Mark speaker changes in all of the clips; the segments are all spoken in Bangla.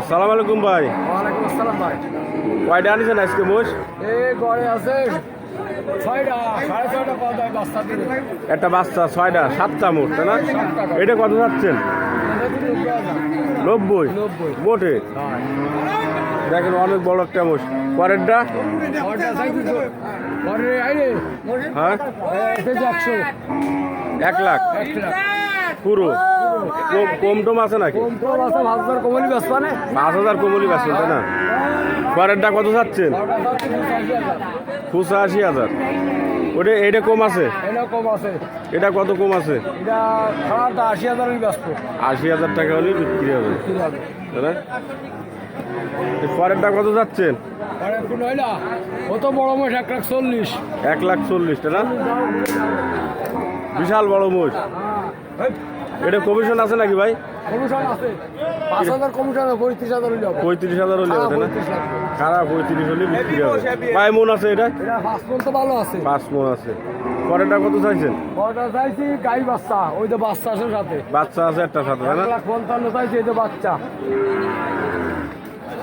Speaker 1: আসসালামু আলাইকুম ভাই।
Speaker 2: ওয়ালাইকুম আসসালাম ভাই।
Speaker 1: কয়টা আনিছেন আজকে মোষ?
Speaker 2: এই ঘরে আছে
Speaker 1: একটা বাচ্চা ছয়টা সাতটা মোট তাই না? এটা কত যাচ্ছেন? নব্বই। মোটে? দেখেন অনেক বড় একটা মোষ। পরেরটা? হ্যাঁ? এক লাখ। পুরো? কম- কম টম আছে নাকি? পাঁচ হাজার কমলি বেচছেন তাই না? পরেরটা কত যাচ্ছেন খুচরা আশি হাজার। ওটা
Speaker 2: এটা কম আছে?
Speaker 1: এটা কত কম আছে?
Speaker 2: আশি
Speaker 1: হাজার টাকা হলেই বিক্রি হবে। তাই পরেরটা কত যাচ্ছেন
Speaker 2: নইলা কত বড় মাস এক লাখ চল্লিশ।
Speaker 1: এক লাখ চল্লিশ টাকা বিশাল বড় মোষ। এটা কমিশন আছে নাকি ভাই?
Speaker 2: কমিশন আছে। পাঁচ হাজার কমিশন পঁয়ত্রিশ হাজার হবে।
Speaker 1: পঁয়ত্রিশ হাজার হলে হবে না? খারাপ পঁয়ত্রিশ হলে বিক্রি হবে। কয় মন আছে এটা?
Speaker 2: এটা ফার্স্ট ফোন তো ভালো আছে।
Speaker 1: পাঁচ মন আছে। পরেরটা কত চাইছেন?
Speaker 2: ওটা চাইছি গাই বাচ্চা ওই তো বাচ্চা আছে সাথে।
Speaker 1: বাচ্চা আছে একটা সাথে
Speaker 2: এক
Speaker 1: না?
Speaker 2: লাখ পঞ্চান্ন চাইছি এই তো বাচ্চা।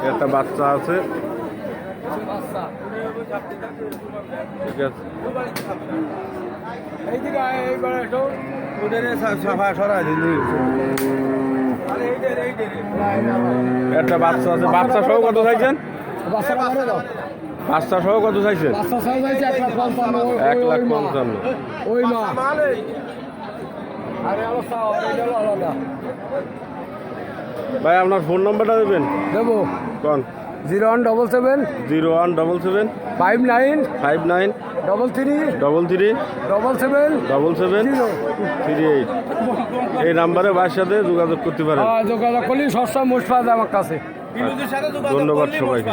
Speaker 1: একটা বাচ্চা আছে। ঠিক আছে।
Speaker 2: একটু
Speaker 1: বাচ্চা আছে। বাচ্চা সহ কত চাইছেন? বাচ্চা সহ কত চাইছেন?
Speaker 2: এক লাখ পঞ্চান্ন। ওই- মা।
Speaker 1: ভাই আপনার ফোন নাম্বারটা দেবেন?
Speaker 2: দেবো।
Speaker 1: কোন?
Speaker 2: Zero one double seven
Speaker 1: zero one double seven
Speaker 2: five nine
Speaker 1: five nine
Speaker 2: double three
Speaker 1: double three
Speaker 2: double seven
Speaker 1: double seven three eight এই নাম্বারে বাস সাথে যোগাযোগ করতে পারেন।
Speaker 2: যোগাযোগ করলে সবসময় মুশফাজ আমার কাছে।
Speaker 1: ধন্যবাদ সবাইকে।